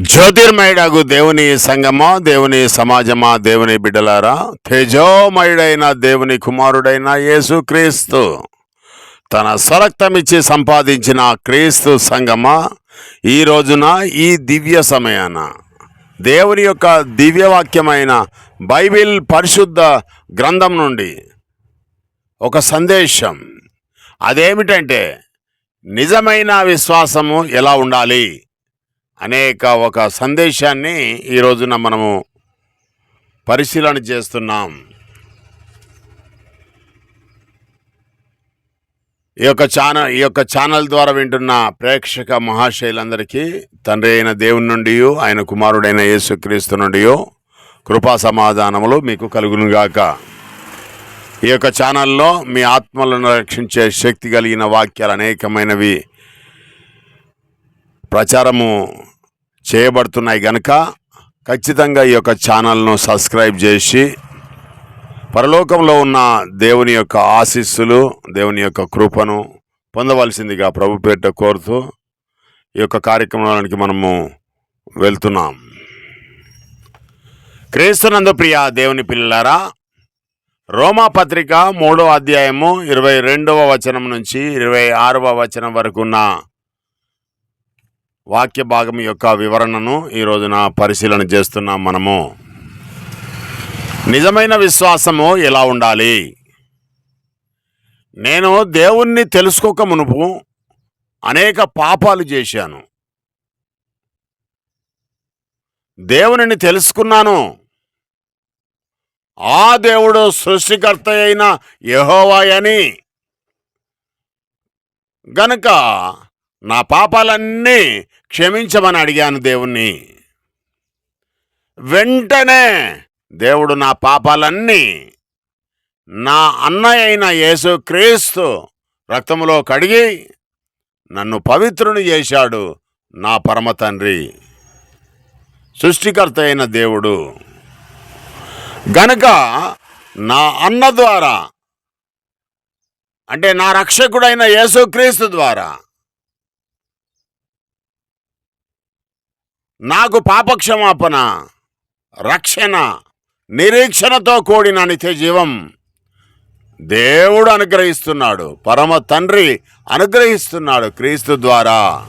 జ్యోతిర్మయుడగు దేవుని సంగమా దేవుని సమాజమా దేవుని బిడ్డలారా తేజోమయుడైన దేవుని కుమారుడైన యేసు క్రీస్తు తన స్వరక్తమిచ్చి సంపాదించిన క్రీస్తు సంగమా ఈ రోజున ఈ దివ్య సమయాన. దేవుని యొక్క దివ్యవాక్యమైన బైబిల్ పరిశుద్ధ గ్రంథం నుండి ఒక సందేశం. అదేమిటంటే నిజమైన విశ్వాసము ఎలా ఉండాలి? అనేక ఒక సందేశాన్ని ఈ రోజున మనము పరిశీలన చేస్తున్నాం. ఈ యొక్క ఛానల్ ఈ యొక్క ఛానల్ ద్వారా వింటున్న ప్రేక్షక మహాశైలందరికీ తండ్రి అయిన దేవుని నుండి ఆయన కుమారుడైన యేసుక్రీస్తు నుండి కృపా సమాధానములు మీకు కలుగునుగాక ఈ యొక్క ఛానల్లో మీ ఆత్మలను రక్షించే శక్తి కలిగిన వాక్యాలు అనేకమైనవి. ప్రచారము చేయబడుతున్నాయి గనక ఖచ్చితంగా ఈ యొక్క ఛానల్ను సబ్స్క్రైబ్ చేసి పరలోకంలో ఉన్న దేవుని యొక్క ఆశీస్సులు దేవుని యొక్క కృపను పొందవలసిందిగా ప్రభు పేట కోరుతూ ఈ యొక్క కార్యక్రమానికి మనము వెళ్తున్నాం. క్రీస్తునందు ప్రియ దేవుని పిల్లలారా రోమా పత్రిక మూడవ అధ్యాయము ఇరవై రెండవ వచనం నుంచి ఇరవై ఆరవ వచనం వరకు ఉన్న వాక్య భాగం యొక్క వివరణను ఈ రోజున పరిశీలన చేస్తున్నాం మనము. నిజమైన విశ్వాసము ఎలా ఉండాలి? నేను దేవుణ్ణి తెలుసుకోక మునుపు అనేక పాపాలు చేశాను. దేవునిని తెలుసుకున్నాను. ఆ దేవుడు సృష్టికర్త అయిన యహోవాయని. గనుక నా పాపాలన్నీ క్షమించమని అడిగాను దేవుణ్ణి. వెంటనే దేవుడు నా పాపాలన్నీ నా అన్నయ్య అయిన యేసుక్రీస్తు రక్తములో కడిగి నన్ను పవిత్రుని చేశాడు నా పరమ తండ్రి. సృష్టికర్త అయిన దేవుడు. గనుక నా అన్న ద్వారా అంటే నా రక్షకుడైన యేసుక్రీస్తు ద్వారా నాకు పాపక్షమాపణ రక్షణ నిరీక్షణతో కూడిన నిత్య జీవం దేవుడు అనుగ్రహిస్తున్నాడు. పరమ తండ్రి అనుగ్రహిస్తున్నాడు క్రీస్తు ద్వారా.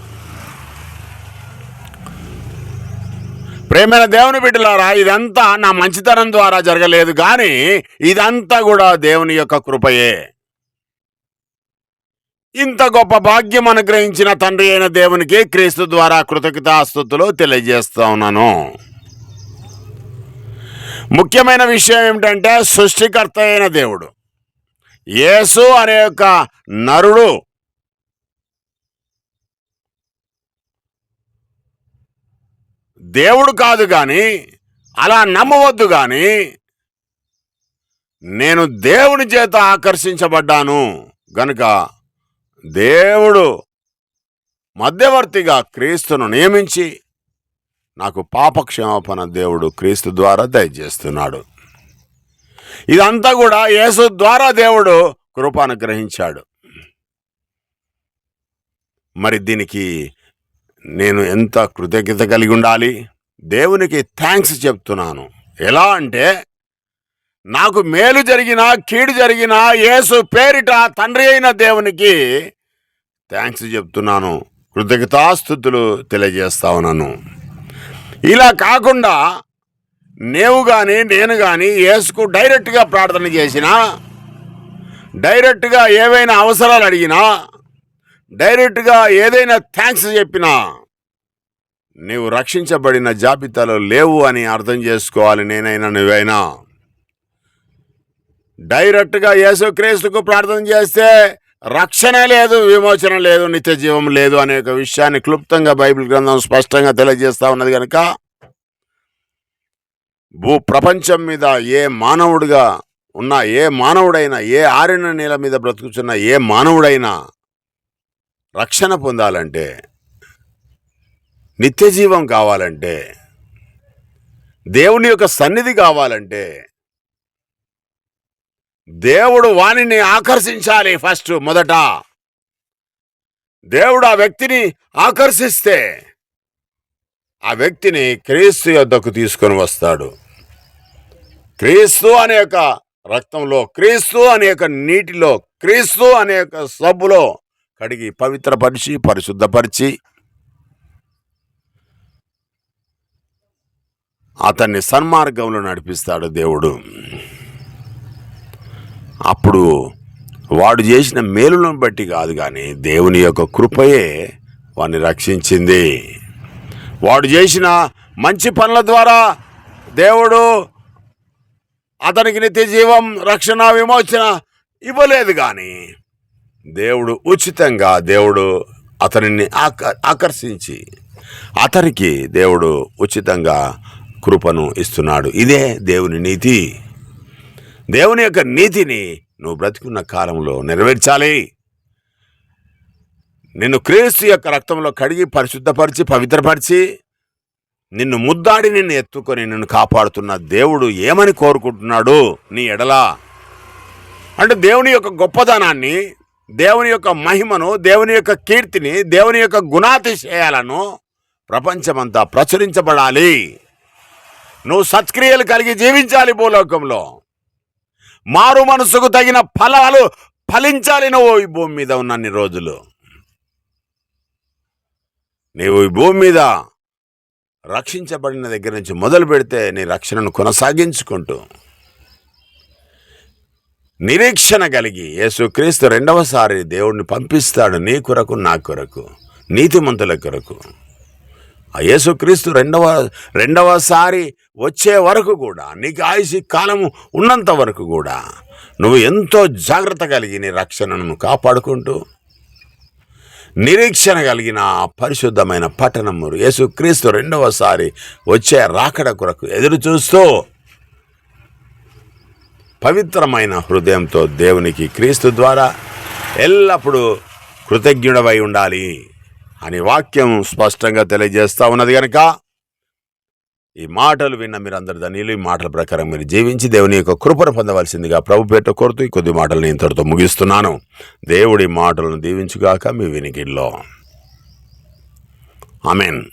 ప్రేమైన దేవుని బిడ్డలారా ఇదంతా నా మంచితనం ద్వారా జరగలేదు కానీ ఇదంతా కూడా దేవుని యొక్క కృపయే. ఇంత గొప్ప భాగ్యం అనుగ్రహించిన తండ్రి అయిన దేవునికి క్రీస్తు ద్వారా కృతజ్ఞతాస్తుతులు తెలియజేస్తా ఉన్నాను. ముఖ్యమైన విషయం ఏమిటంటే సృష్టికర్త అయిన దేవుడు. యేసు అనే యొక్క నరుడు. దేవుడు కాదు కానీ అలా నమ్మవద్దు కానీ నేను దేవుని చేత ఆకర్షించబడ్డాను. గనుక దేవుడు మధ్యవర్తిగా క్రీస్తును నియమించి నాకు పాపక్షమాపణ దేవుడు క్రీస్తు ద్వారా దయచేస్తున్నాడు. ఇదంతా కూడా యేసు ద్వారా దేవుడు కృపను గ్రహించాడు. మరి దీనికి నేను ఎంత కృతజ్ఞత కలిగి ఉండాలి? దేవునికి థ్యాంక్స్ చెప్తున్నాను. ఎలా అంటే నాకు మేలు జరిగినా కీడు జరిగినా యేసు పేరిట తండ్రి అయిన దేవునికి థ్యాంక్స్ చెప్తున్నాను. కృతజ్ఞతాస్థుతులు తెలియజేస్తా ఉన్నాను ఇలా కాకుండా నీవు కానీ నేను కానీ యేసుకు డైరెక్ట్గా ప్రార్థన చేసినా డైరెక్ట్గా ఏవైనా అవసరాలు అడిగినా డైరెక్ట్గా ఏదైనా థ్యాంక్స్ చెప్పినా నీవు రక్షించబడిన జాబితాలో లేవు అని అర్థం చేసుకోవాలి నేనైనా నువ్వైనా. డైరెక్ట్గా యేసుక్రీస్తుకు ప్రార్థన చేస్తే రక్షణ లేదు విమోచన లేదు నిత్య జీవం లేదు అనే ఒక విషయాన్ని క్లుప్తంగా బైబిల్ గ్రంథం స్పష్టంగా తెలియజేస్తూ ఉన్నది కనుక భూ ప్రపంచం మీద ఏ మానవుడిగా ఉన్న ఏ మానవుడైనా ఏ ఆరిన నేల మీద బ్రతుకుతున్న ఏ మానవుడైనా రక్షణ పొందాలంటే నిత్య జీవం కావాలంటే దేవుని యొక్క సన్నిధి కావాలంటే దేవుడు వాణిని ఆకర్షించాలి ఫస్ట్ మొదట. దేవుడు ఆ వ్యక్తిని ఆకర్షిస్తే ఆ వ్యక్తిని క్రీస్తు యొద్దకు తీసుకొని వస్తాడు. క్రీస్తు అనే యొక్క రక్తంలో క్రీస్తు అనే యొక్క నీటిలో క్రీస్తు అనే యొక్క సబ్బులో కడిగి పవిత్రపరిచి పరిశుద్ధపరిచి అతన్ని సన్మార్గంలో నడిపిస్తాడు దేవుడు. అప్పుడు వాడు చేసిన మేలులను బట్టి కాదు కానీ దేవుని యొక్క కృపయే వాడిని రక్షించింది. వాడు చేసిన మంచి పనుల ద్వారా దేవుడు అతనికి నిత్య జీవం రక్షణ విమోచన ఇవ్వలేదు కానీ దేవుడు ఉచితంగా దేవుడు అతనిని ఆక ఆకర్షించి అతనికి దేవుడు ఉచితంగా కృపను ఇస్తున్నాడు. ఇదే దేవుని నీతి. దేవుని యొక్క నీతిని నువ్వు బ్రతికున్న కాలంలో నెరవేర్చాలి. నిన్ను క్రీస్తు యొక్క రక్తంలో కడిగి పరిశుద్ధపరిచి పవిత్రపరిచి నిన్ను ముద్దాడి నిన్ను ఎత్తుకొని నిన్ను కాపాడుతున్న దేవుడు ఏమని కోరుకుంటున్నాడు నీ ఎడలా? అంటే దేవుని యొక్క గొప్పదనాన్ని దేవుని యొక్క మహిమను దేవుని యొక్క కీర్తిని దేవుని యొక్క గుణాతిశయాలను ప్రపంచమంతా ప్రచురించబడాలి. నువ్వు సత్క్రియలు కలిగి జీవించాలి భూలోకంలో. మారు మనసుకు తగిన ఫలాలు ఫలించాలి నువ్వు ఈ భూమి మీద ఉన్నన్ని రోజులు. నీవు ఈ భూమి మీద రక్షించబడిన దగ్గర నుంచి మొదలు పెడితే నీ రక్షణను కొనసాగించుకుంటూ నిరీక్షణ కలిగి యేసుక్రీస్తు రెండవసారి దేవుడిని పంపిస్తాడు నీ కొరకు నా కొరకు నీతిమంతుల కొరకు. యేసుక్రీస్తు రెండవ రెండవసారి వచ్చే వరకు కూడా నీకు ఆయుష్ కాలము ఉన్నంత వరకు కూడా నువ్వు ఎంతో జాగ్రత్త కలిగి నీ రక్షణను కాపాడుకుంటూ నిరీక్షణ కలిగిన ఆ పరిశుద్ధమైన పట్టణము యేసుక్రీస్తు రెండవసారి వచ్చే రాకడ కొరకు ఎదురు చూస్తూ పవిత్రమైన హృదయంతో దేవునికి క్రీస్తు ద్వారా ఎల్లప్పుడూ కృతజ్ఞుడవై ఉండాలి. అని వాక్యం స్పష్టంగా తెలియజేస్తూ ఉన్నది కనుక ఈ మాటలు విన్న మీరందరు ధనియులు. ఈ మాటల ప్రకారం మీరు జీవించి దేవుని యొక్క కృపను పొందవలసిందిగా ప్రభు పేట కోరుతూ ఈ కొద్ది మాటలు నేను ఇంతటితో ముగిస్తున్నాను. దేవుడి మాటలను దీవించుగాక మీ వినికిల్లో ఆమెన్.